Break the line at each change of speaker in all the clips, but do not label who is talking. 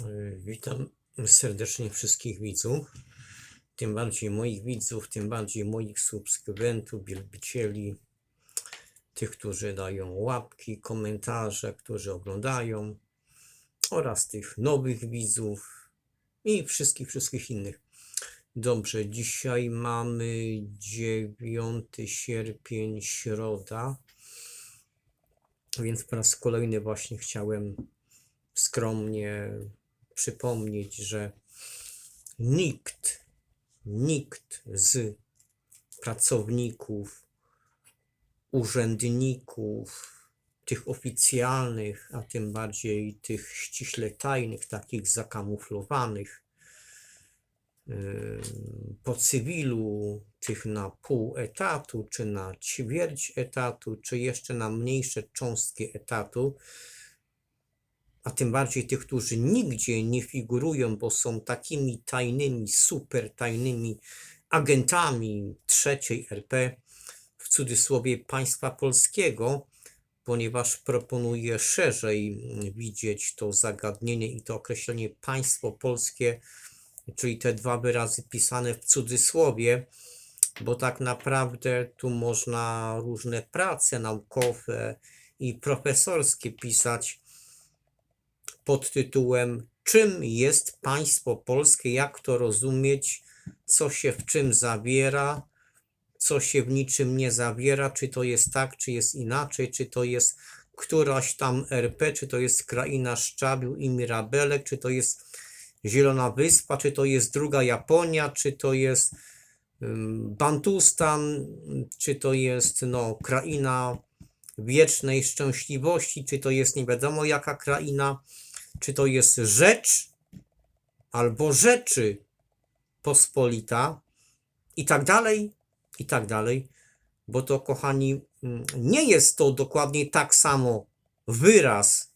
E, Witam serdecznie wszystkich widzów, tym bardziej moich widzów, tym bardziej moich subskrybentów, wielbicieli, tych, którzy dają łapki, komentarze, którzy oglądają oraz tych nowych widzów i wszystkich, wszystkich innych. Dobrze, dzisiaj mamy 9 sierpień, środa, więc po raz kolejny właśnie chciałem skromnie przypomnieć, że nikt, nikt z pracowników, urzędników, tych oficjalnych, a tym bardziej tych ściśle tajnych, takich zakamuflowanych, po cywilu, tych na pół etatu, czy na ćwierć etatu, czy jeszcze na mniejsze cząstki etatu, a tym bardziej tych, którzy nigdzie nie figurują, bo są takimi tajnymi, super tajnymi agentami trzeciej RP, w cudzysłowie państwa polskiego, ponieważ proponuję szerzej widzieć to zagadnienie i to określenie państwo polskie, czyli te dwa wyrazy pisane w cudzysłowie, bo tak naprawdę tu można różne prace naukowe i profesorskie pisać pod tytułem Czym jest państwo polskie, jak to rozumieć, co się w czym zawiera, co się w niczym nie zawiera, czy to jest tak, czy jest inaczej, czy to jest któraś tam RP, czy to jest kraina szczabiu i mirabelek, czy to jest Zielona Wyspa, czy to jest druga Japonia, czy to jest Bantustan, czy to jest no, kraina wiecznej szczęśliwości, czy to jest nie wiadomo jaka kraina, czy to jest rzecz albo rzeczy pospolita? I tak dalej, i tak dalej, bo to kochani, mm, nie jest to dokładnie tak samo wyraz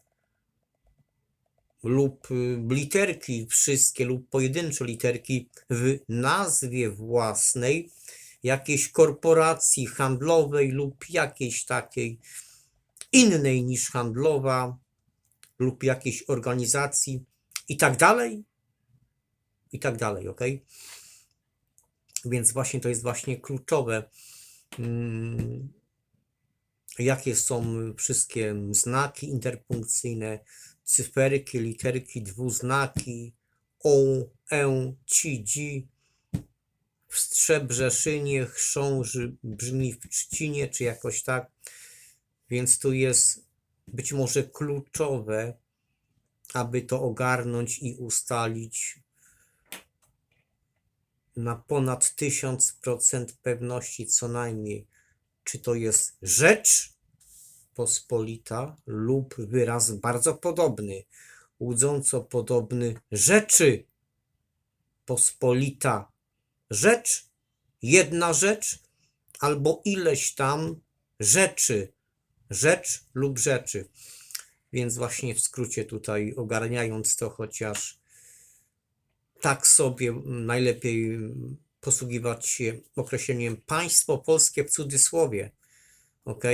lub y, literki wszystkie lub pojedyncze literki w nazwie własnej jakiejś korporacji handlowej lub jakiejś takiej innej niż handlowa lub jakiejś organizacji i tak dalej, i tak dalej, ok? Więc właśnie to jest właśnie kluczowe, mm, jakie są wszystkie znaki interpunkcyjne, cyferki, literki, dwuznaki, o, e, ci, dzi, w Strzebrzeszynie, chrząży brzmi w Trzcinie, czy jakoś tak. Więc tu jest być może kluczowe, aby to ogarnąć i ustalić na ponad 1000% pewności co najmniej, czy to jest rzecz pospolita lub wyraz bardzo podobny, łudząco podobny rzeczy pospolita. Rzecz, jedna rzecz, albo ileś tam rzeczy, rzecz lub rzeczy. Więc właśnie w skrócie tutaj ogarniając to, chociaż tak sobie najlepiej posługiwać się określeniem państwo polskie w cudzysłowie. Ok?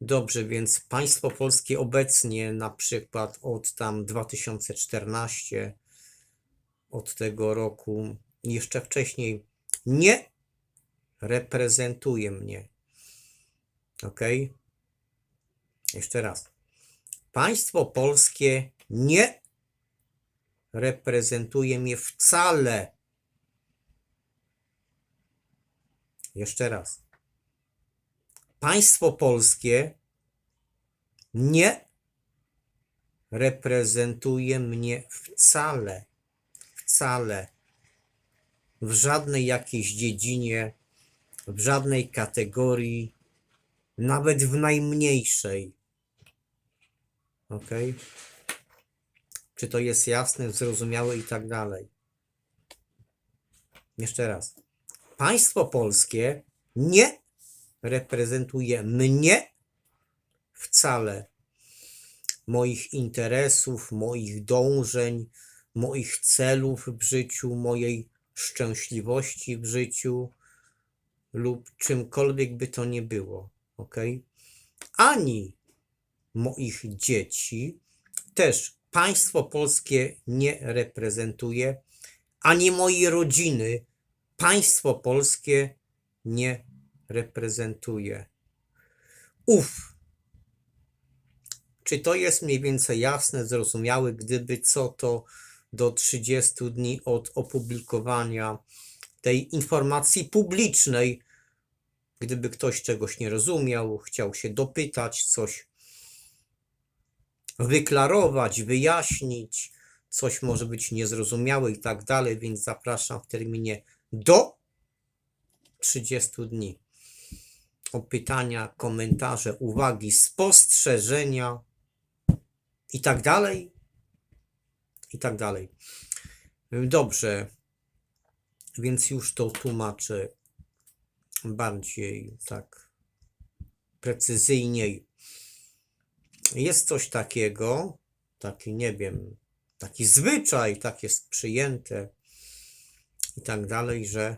Dobrze, więc państwo polskie obecnie na przykład od tam 2014, od tego roku, jeszcze wcześniej, nie reprezentuje mnie. Ok? Jeszcze raz. Państwo polskie nie reprezentuje mnie wcale. Jeszcze raz. Państwo polskie nie reprezentuje mnie wcale. Wcale. W żadnej jakiejś dziedzinie, w żadnej kategorii, nawet w najmniejszej. Ok? Czy to jest jasne, zrozumiałe i tak dalej. Jeszcze raz. Państwo polskie nie reprezentuje mnie wcale moich interesów, moich dążeń, moich celów w życiu, mojej szczęśliwości w życiu lub czymkolwiek by to nie było, ok? Ani moich dzieci, też państwo polskie nie reprezentuje, ani mojej rodziny państwo polskie nie reprezentuje. Uf. Czy to jest mniej więcej jasne, zrozumiałe? Gdyby co, to do 30 dni od opublikowania tej informacji publicznej, gdyby ktoś czegoś nie rozumiał, chciał się dopytać, coś wyklarować, wyjaśnić, coś może być niezrozumiałe i tak dalej, więc zapraszam w terminie do 30 dni o pytania, komentarze, uwagi, spostrzeżenia i tak dalej, i tak dalej. Dobrze, więc już to tłumaczę bardziej tak precyzyjniej. Jest coś takiego, taki nie wiem, taki zwyczaj, tak jest przyjęte i tak dalej, że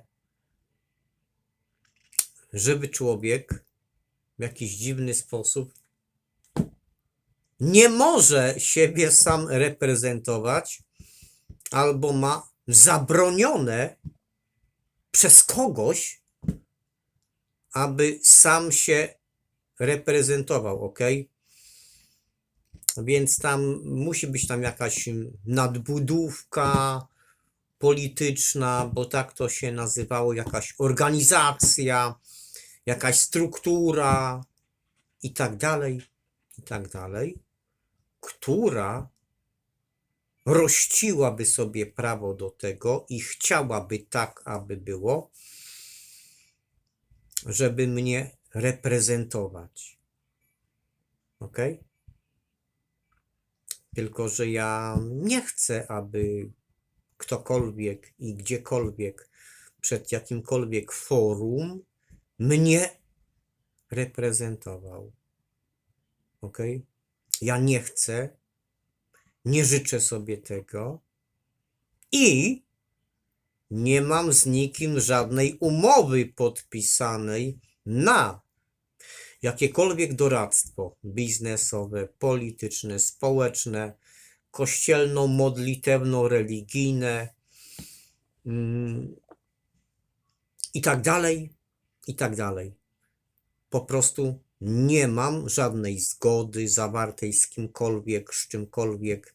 żeby człowiek w jakiś dziwny sposób nie może siebie sam reprezentować albo ma zabronione przez kogoś, aby sam się reprezentował, ok? Więc tam musi być tam jakaś nadbudówka polityczna, bo tak to się nazywało, jakaś organizacja, jakaś struktura i tak dalej, i tak dalej, która rościłaby sobie prawo do tego i chciałaby tak, aby było, żeby mnie reprezentować. Ok? Tylko, że ja nie chcę, aby ktokolwiek i gdziekolwiek przed jakimkolwiek forum mnie reprezentował. Ok? Ja nie chcę, nie życzę sobie tego i nie mam z nikim żadnej umowy podpisanej na jakiekolwiek doradztwo biznesowe, polityczne, społeczne, kościelno-modlitewno-religijne mm, i tak dalej, i tak dalej. Po prostu nie mam żadnej zgody zawartej z kimkolwiek, z czymkolwiek,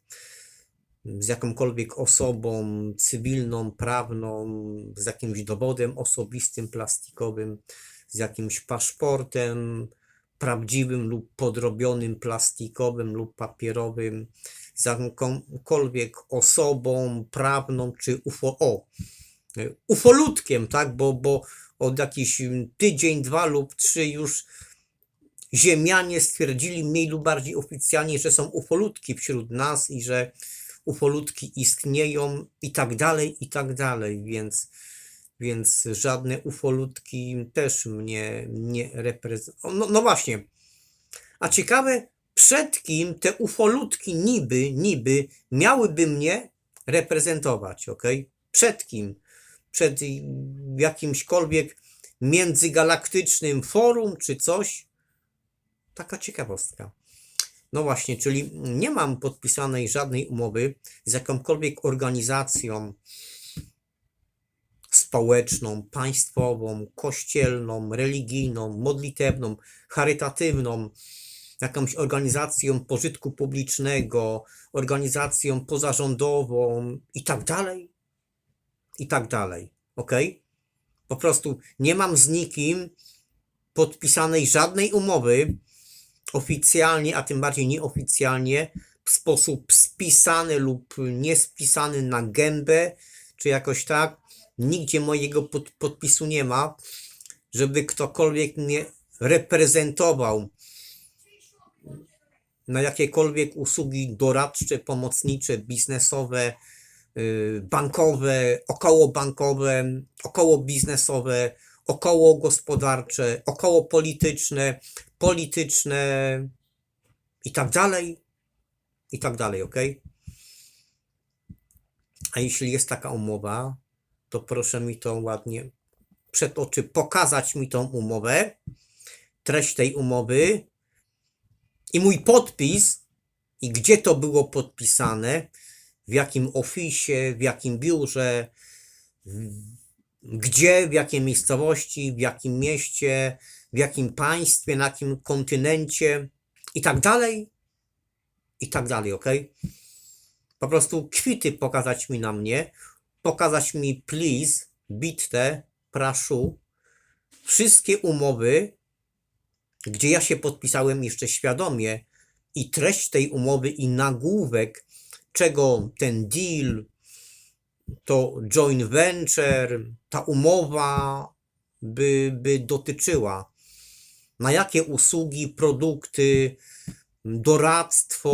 z jakąkolwiek osobą cywilną, prawną, z jakimś dowodem osobistym, plastikowym, z jakimś paszportem prawdziwym lub podrobionym, plastikowym lub papierowym, z jakąkolwiek osobą prawną czy UFO, o, ufolutkiem, tak, bo, bo od jakiś tydzień, dwa lub trzy już Ziemianie stwierdzili mniej lub bardziej oficjalnie, że są ufolutki wśród nas i że ufolutki istnieją i tak dalej, i tak dalej, więc, więc żadne ufolutki też mnie nie reprezentują. No, no właśnie, a ciekawe, przed kim te ufolutki niby, niby miałyby mnie reprezentować, ok? Przed kim? Przed jakimśkolwiek międzygalaktycznym forum czy coś? Taka ciekawostka. No właśnie, czyli nie mam podpisanej żadnej umowy z jakąkolwiek organizacją społeczną, państwową, kościelną, religijną, modlitewną, charytatywną, jakąś organizacją pożytku publicznego, organizacją pozarządową i tak dalej, i tak dalej. Ok? Po prostu nie mam z nikim podpisanej żadnej umowy oficjalnie, a tym bardziej nieoficjalnie, w sposób spisany lub niespisany na gębę, czy jakoś tak. Nigdzie mojego pod, podpisu nie ma, żeby ktokolwiek mnie reprezentował na jakiekolwiek usługi doradcze, pomocnicze, biznesowe, y, bankowe, okołobankowe, około biznesowe, około gospodarcze, około polityczne, polityczne i tak dalej, i tak dalej, ok? A jeśli jest taka umowa, to proszę mi to ładnie przed oczy pokazać mi tą umowę, treść tej umowy i mój podpis i gdzie to było podpisane, w jakim oficie, w jakim biurze, gdzie, w jakiej miejscowości, w jakim mieście, w jakim państwie, na jakim kontynencie i tak dalej, i tak dalej, ok? Po prostu kwity pokazać mi na mnie, pokazać mi please, bitte, proszę, wszystkie umowy, gdzie ja się podpisałem jeszcze świadomie i treść tej umowy i nagłówek, czego ten deal, to joint venture, ta umowa by, by dotyczyła. Na jakie usługi, produkty, doradztwo,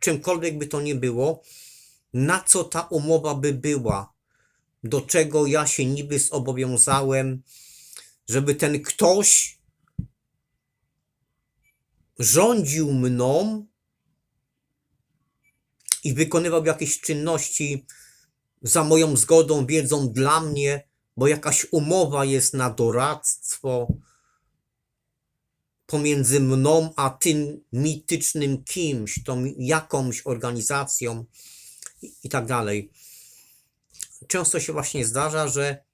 czymkolwiek by to nie było, na co ta umowa by była, do czego ja się niby zobowiązałem, żeby ten ktoś rządził mną i wykonywał jakieś czynności za moją zgodą, wiedzą dla mnie, bo jakaś umowa jest na doradztwo pomiędzy mną a tym mitycznym kimś, tą jakąś organizacją i, tak dalej. Często się właśnie zdarza, że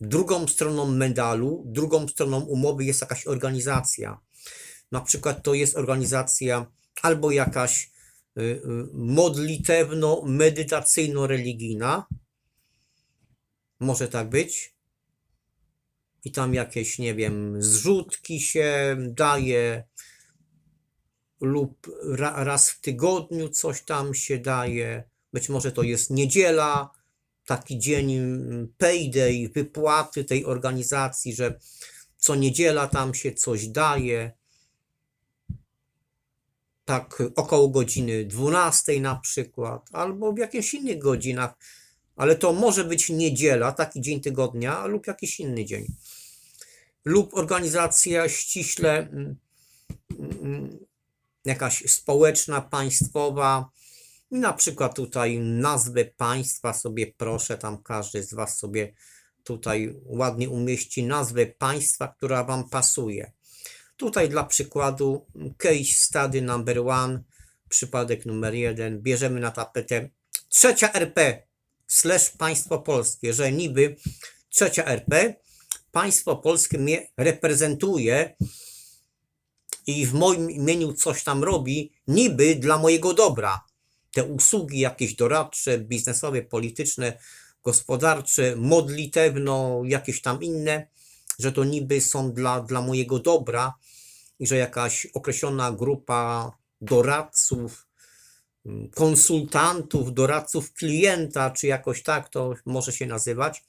drugą stroną medalu, drugą stroną umowy jest jakaś organizacja. Na przykład to jest organizacja albo jakaś y, y, modlitewno-medytacyjno-religijna, może tak być, i tam jakieś, nie wiem, zrzutki się daje, lub ra, raz w tygodniu coś tam się daje. Być może to jest niedziela, taki dzień mm, payday, wypłaty tej organizacji, że co niedziela tam się coś daje. Tak około godziny 12 na przykład, albo w jakichś innych godzinach, ale to może być niedziela, taki dzień tygodnia, lub jakiś inny dzień. Lub organizacja ściśle mm, mm, jakaś społeczna, państwowa. I na przykład tutaj nazwę państwa sobie proszę, tam każdy z Was sobie tutaj ładnie umieści nazwę państwa, która Wam pasuje. Tutaj dla przykładu case study number one, przypadek numer jeden, bierzemy na tapetę trzecia RP slash państwo polskie, że niby trzecia RP, państwo polskie mnie reprezentuje i w moim imieniu coś tam robi, niby dla mojego dobra. Te usługi jakieś doradcze, biznesowe, polityczne, gospodarcze, modlitewno, jakieś tam inne, że to niby są dla, dla mojego dobra i że jakaś określona grupa doradców, mm, konsultantów, doradców klienta, czy jakoś tak to może się nazywać,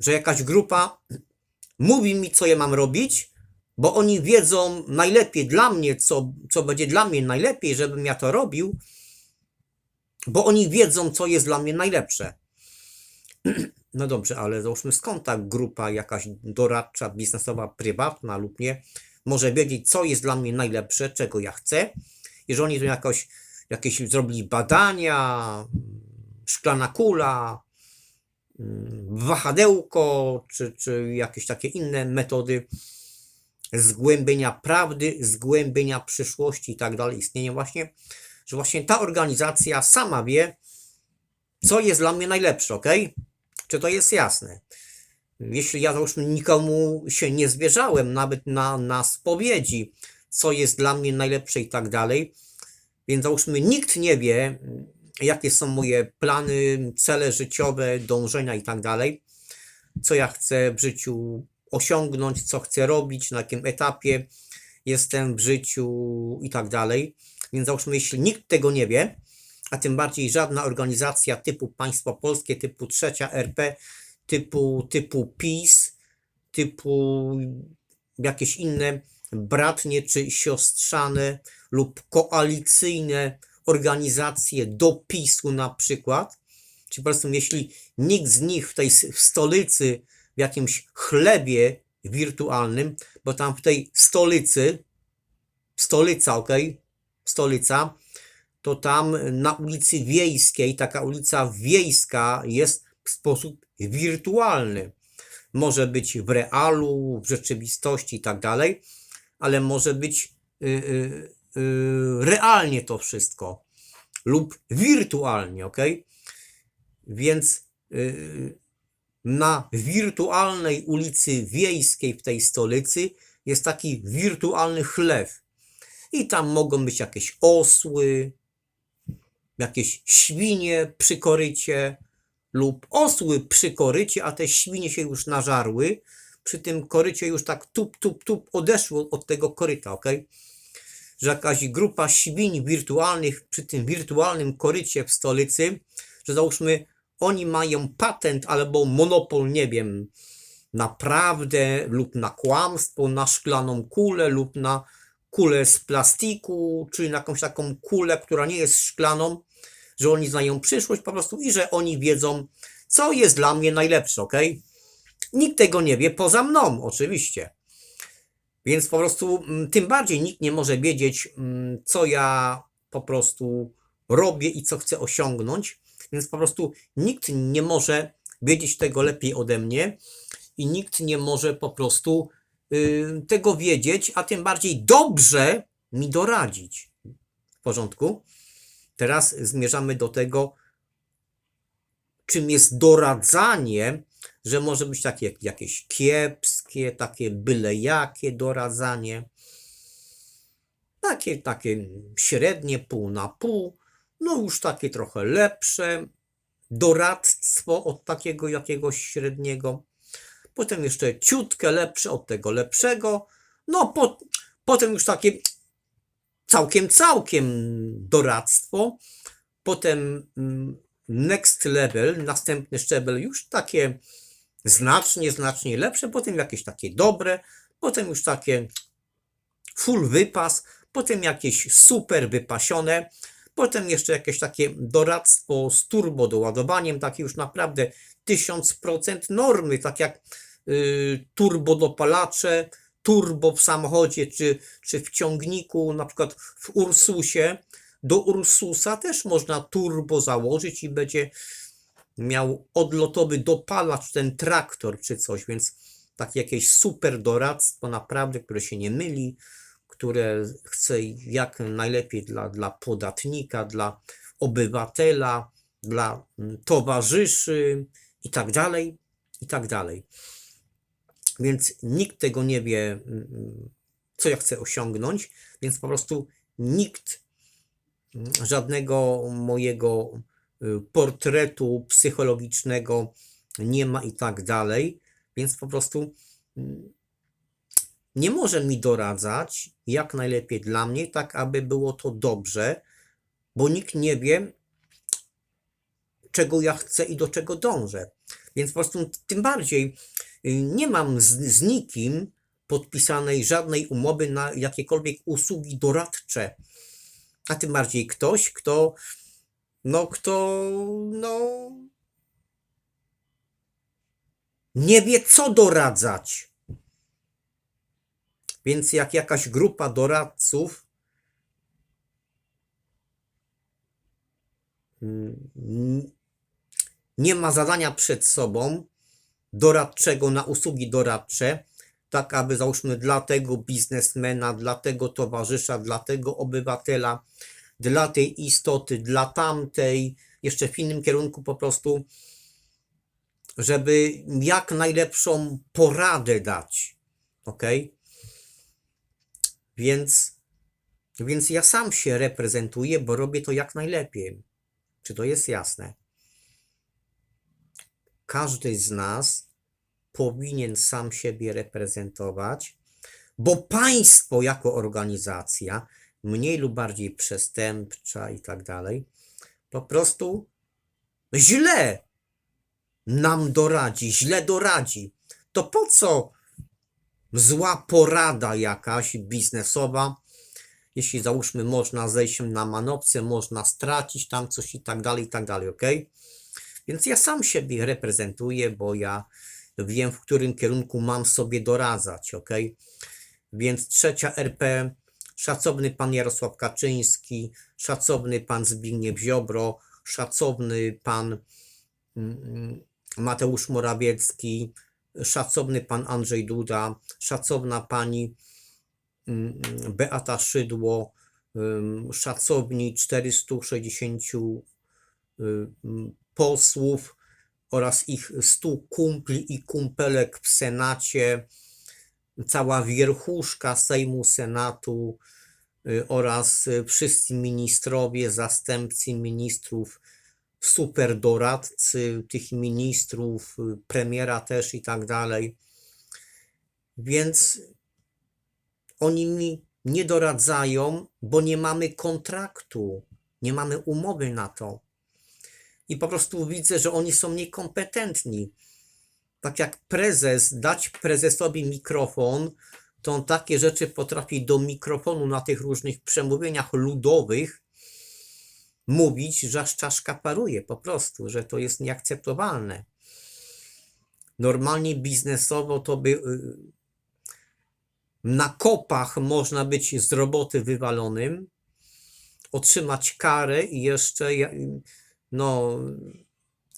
że jakaś grupa mówi mi, co ja mam robić, bo oni wiedzą najlepiej dla mnie, co, co będzie dla mnie najlepiej, żebym ja to robił, bo oni wiedzą, co jest dla mnie najlepsze. No dobrze, ale załóżmy skąd ta grupa jakaś doradcza, biznesowa, prywatna lub nie, może wiedzieć, co jest dla mnie najlepsze, czego ja chcę. Jeżeli oni to jakoś, jakieś zrobili badania, szklana kula, mm, wahadełko, czy, czy jakieś takie inne metody zgłębienia prawdy, zgłębienia przyszłości i tak dalej, istnienia właśnie, że właśnie ta organizacja sama wie, co jest dla mnie najlepsze, ok? Czy to jest jasne? Jeśli ja załóżmy nikomu się nie zwierzałem, nawet na, na spowiedzi, co jest dla mnie najlepsze i tak dalej, więc załóżmy nikt nie wie, jakie są moje plany, cele życiowe, dążenia i tak dalej, co ja chcę w życiu osiągnąć, co chcę robić, na jakim etapie jestem w życiu i tak dalej. Więc załóżmy, jeśli nikt tego nie wie, a tym bardziej żadna organizacja typu państwo polskie, typu trzecia RP, typu, typu PiS, typu jakieś inne bratnie czy siostrzane lub koalicyjne organizacje do PiSu na przykład, czy po prostu jeśli nikt z nich w tej w stolicy, w jakimś chlebie wirtualnym, bo tam w tej stolicy, stolica, ok, stolica, to tam na ulicy Wiejskiej, taka ulica wiejska jest w sposób wirtualny. Może być w realu, w rzeczywistości i tak dalej, ale może być y, y, y, realnie to wszystko lub wirtualnie, ok? Więc na wirtualnej ulicy wiejskiej w tej stolicy jest taki wirtualny chlew. I tam mogą być jakieś osły, jakieś świnie przy korycie lub osły przy korycie, a te świnie się już nażarły. Przy tym korycie już tak tup, tup, tup odeszło od tego koryta, ok? Że jakaś grupa świń wirtualnych przy tym wirtualnym korycie w stolicy, że załóżmy oni mają patent albo monopol, nie wiem, na prawdę lub na kłamstwo, na szklaną kulę lub na kulę z plastiku, czy na jakąś taką kulę, która nie jest szklaną, że oni znają przyszłość po prostu i że oni wiedzą, co jest dla mnie najlepsze, ok? Nikt tego nie wie, poza mną, oczywiście. Więc po prostu mm, tym bardziej nikt nie może wiedzieć, mm, co ja po prostu robię i co chcę osiągnąć. Więc po prostu nikt nie może wiedzieć tego lepiej ode mnie i nikt nie może po prostu y, tego wiedzieć, a tym bardziej dobrze mi doradzić. W porządku? Teraz zmierzamy do tego, czym jest doradzanie, że może być takie jakieś kiepskie, takie byle jakie doradzanie, takie, takie średnie, pół na pół, no już takie trochę lepsze, doradztwo od takiego jakiegoś średniego, potem jeszcze ciutkę lepsze od tego lepszego, no po, potem już takie całkiem, całkiem doradztwo, potem mm, next level, następny szczebel już takie znacznie, znacznie lepsze, potem jakieś takie dobre, potem już takie full wypas, potem jakieś super wypasione, potem jeszcze jakieś takie doradztwo z turbo doładowaniem, takie już naprawdę 1000% normy, tak jak y, turbo dopalacze, turbo w samochodzie czy, czy w ciągniku, na przykład w Ursusie. Do Ursusa też można turbo założyć i będzie miał odlotowy dopalacz, ten traktor czy coś, więc takie jakieś super doradztwo, naprawdę, które się nie myli, które chce jak najlepiej dla, dla podatnika, dla obywatela, dla mm, towarzyszy i tak dalej, i tak dalej. Więc nikt tego nie wie, mm, co ja chcę osiągnąć, więc po prostu nikt mm, żadnego mojego y, portretu psychologicznego nie ma i tak dalej, więc po prostu nie może mi doradzać jak najlepiej dla mnie, tak aby było to dobrze, bo nikt nie wie, czego ja chcę i do czego dążę. Więc po prostu tym bardziej y, nie mam z, z nikim podpisanej żadnej umowy na jakiekolwiek usługi doradcze. A tym bardziej ktoś, kto, no, kto, no, nie wie, co doradzać. Więc jak jakaś grupa doradców mm, nie ma zadania przed sobą doradczego na usługi doradcze, tak aby załóżmy dla tego biznesmena, dla tego towarzysza, dla tego obywatela, dla tej istoty, dla tamtej, jeszcze w innym kierunku po prostu, żeby jak najlepszą poradę dać. Ok? Więc, więc ja sam się reprezentuję, bo robię to jak najlepiej. Czy to jest jasne? Każdy z nas powinien sam siebie reprezentować, bo państwo jako organizacja, mniej lub bardziej przestępcza i tak dalej, po prostu źle nam doradzi, źle doradzi. To po co zła porada jakaś biznesowa, jeśli załóżmy można zejść na manopce, można stracić tam coś i tak dalej, i tak dalej, ok? Więc ja sam siebie reprezentuję, bo ja wiem, w którym kierunku mam sobie doradzać, ok? Więc trzecia RP, szacowny pan Jarosław Kaczyński, szacowny pan Zbigniew Ziobro, szacowny pan mm, Mateusz Morawiecki, szacowny pan Andrzej Duda, szacowna pani mm, Beata Szydło, szacowni 460 ym, posłów oraz ich 100 kumpli i kumpelek w Senacie, cała wierchuszka Sejmu, Senatu y, oraz y, wszyscy ministrowie, zastępcy ministrów, super doradcy tych ministrów, y, premiera też i tak dalej. Więc oni mi nie doradzają, bo nie mamy kontraktu, nie mamy umowy na to. I po prostu widzę, że oni są niekompetentni. Tak jak prezes, dać prezesowi mikrofon, to on takie rzeczy potrafi do mikrofonu na tych różnych przemówieniach ludowych mówić, że aż czaszka paruje po prostu, że to jest nieakceptowalne. Normalnie biznesowo to by y, na kopach można być z roboty wywalonym, otrzymać karę i jeszcze ja- no,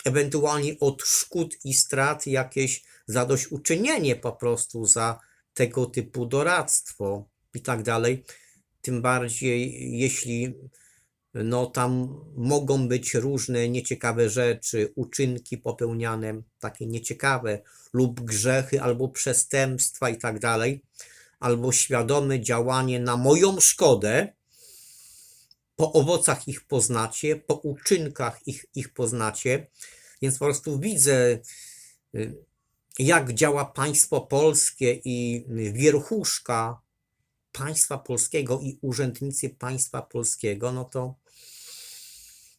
ewentualnie od szkód i strat jakieś zadośćuczynienie po prostu za tego typu doradztwo i tak dalej. Tym bardziej, jeśli no, tam mogą być różne nieciekawe rzeczy, uczynki popełniane, takie nieciekawe, lub grzechy, albo przestępstwa i tak dalej, albo świadome działanie na moją szkodę, po owocach ich poznacie, po uczynkach ich, ich poznacie. Więc po prostu widzę, y, jak działa państwo polskie i wierchuszka państwa polskiego i urzędnicy państwa polskiego, no to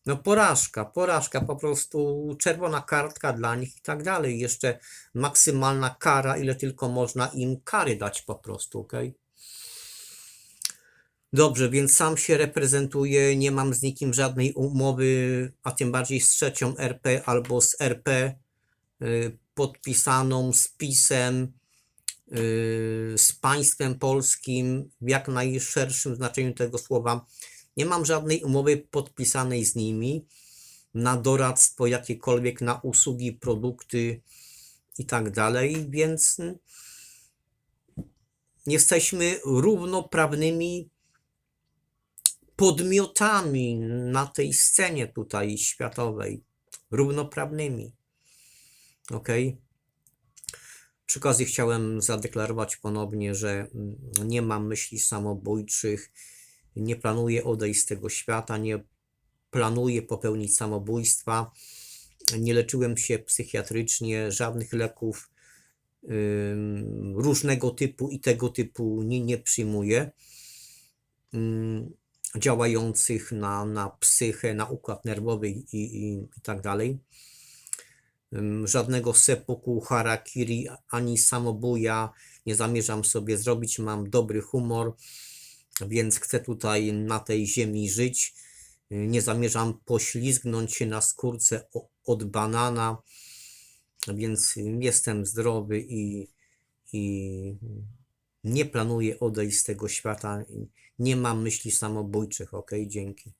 no porażka, porażka, po prostu czerwona kartka dla nich i tak dalej. Jeszcze maksymalna kara, ile tylko można im kary dać po prostu, okej? Dobrze, więc sam się reprezentuję, nie mam z nikim żadnej umowy, a tym bardziej z trzecią RP albo z RP y, podpisaną z PiSem, z państwem polskim w jak najszerszym znaczeniu tego słowa. Nie mam żadnej umowy podpisanej z nimi na doradztwo jakiekolwiek, na usługi, produkty i tak dalej, więc jesteśmy równoprawnymi podmiotami na tej scenie tutaj światowej, równoprawnymi. Ok? Przy okazji chciałem zadeklarować ponownie, że mm, nie mam myśli samobójczych, nie planuję odejść z tego świata, nie planuję popełnić samobójstwa, nie leczyłem się psychiatrycznie, żadnych leków różnego typu i tego typu nie, nie przyjmuję. Działających na, na psychę, na układ nerwowy i, i, i tak dalej. Żadnego sepuku, harakiri ani samobuja nie zamierzam sobie zrobić. Mam dobry humor, więc chcę tutaj na tej ziemi żyć. Nie zamierzam poślizgnąć się na skórce od banana, więc jestem zdrowy i, i nie planuję odejść z tego świata. Nie mam myśli samobójczych. Ok, dzięki.